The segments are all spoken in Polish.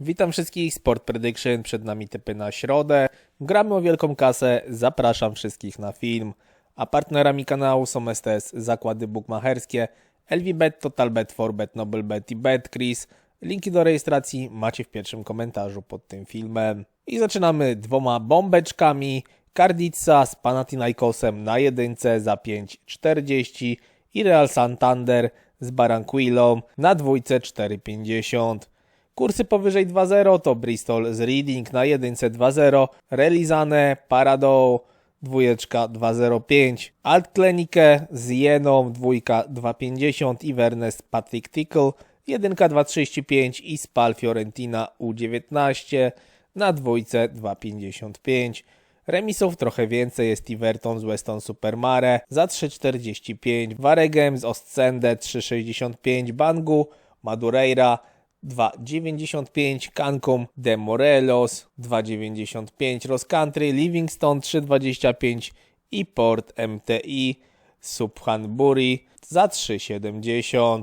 Witam wszystkich, Sport Prediction, przed nami typy na środę. Gramy o wielką kasę, zapraszam wszystkich na film. A partnerami kanału są STS Zakłady Bukmacherskie, LVBet, TotalBet, Forbet, NobleBet i BetCris. Linki do rejestracji macie w pierwszym komentarzu pod tym filmem. I zaczynamy dwoma bombeczkami. Kardica z Panathinaikosem na jedynce za 5,40 i Real Santander z Baranquillą na dwójce 4,50. Kursy powyżej 2.0 to Bristol z Reading na jedynce 2.0, Relizane, Parado, dwójeczka 2.05, Altklenike z Jeną, dwójka 2.50, Inverness Patrick Tickle, jedynka 2.35 i Spal Fiorentina U19 na dwójce 2.55. Remisów trochę więcej jest Everton z Weston Supermare za 3,45, Waregem z Ostende 3,65, Bangu, Madureira 2,95, Cancun de Morelos 2,95, Ross Country, Livingston 3,25 i Port MTI Subhanbury za 3,70.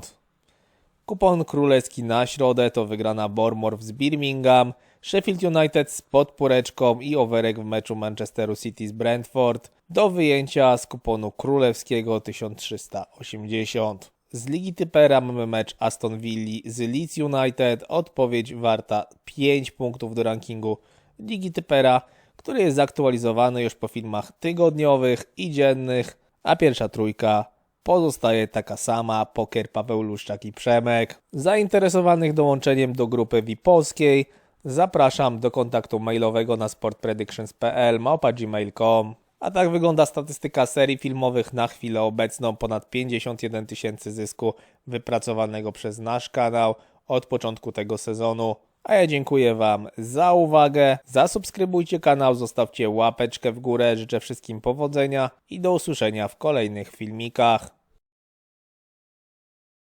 Kupon królewski na środę to wygrana Bournemouth z Birmingham, Sheffield United z podpóreczką i overek w meczu Manchesteru City z Brentford do wyjęcia z kuponu królewskiego 1380. Z Ligi Typera mamy mecz Aston Villa z Leeds United, odpowiedź warta 5 punktów do rankingu Ligi Typera, który jest zaktualizowany już po filmach tygodniowych i dziennych, a pierwsza trójka pozostaje taka sama, Poker, Paweł Luszczak i Przemek. Zainteresowanych dołączeniem do grupy VIP-polskiej zapraszam do kontaktu mailowego na sportpredictions.pl małpa.gmail.com A tak wygląda statystyka serii filmowych na chwilę obecną. Ponad 51 tysięcy zysku wypracowanego przez nasz kanał od początku tego sezonu. A ja dziękuję Wam za uwagę. Zasubskrybujcie kanał, zostawcie łapeczkę w górę. Życzę wszystkim powodzenia i do usłyszenia w kolejnych filmikach.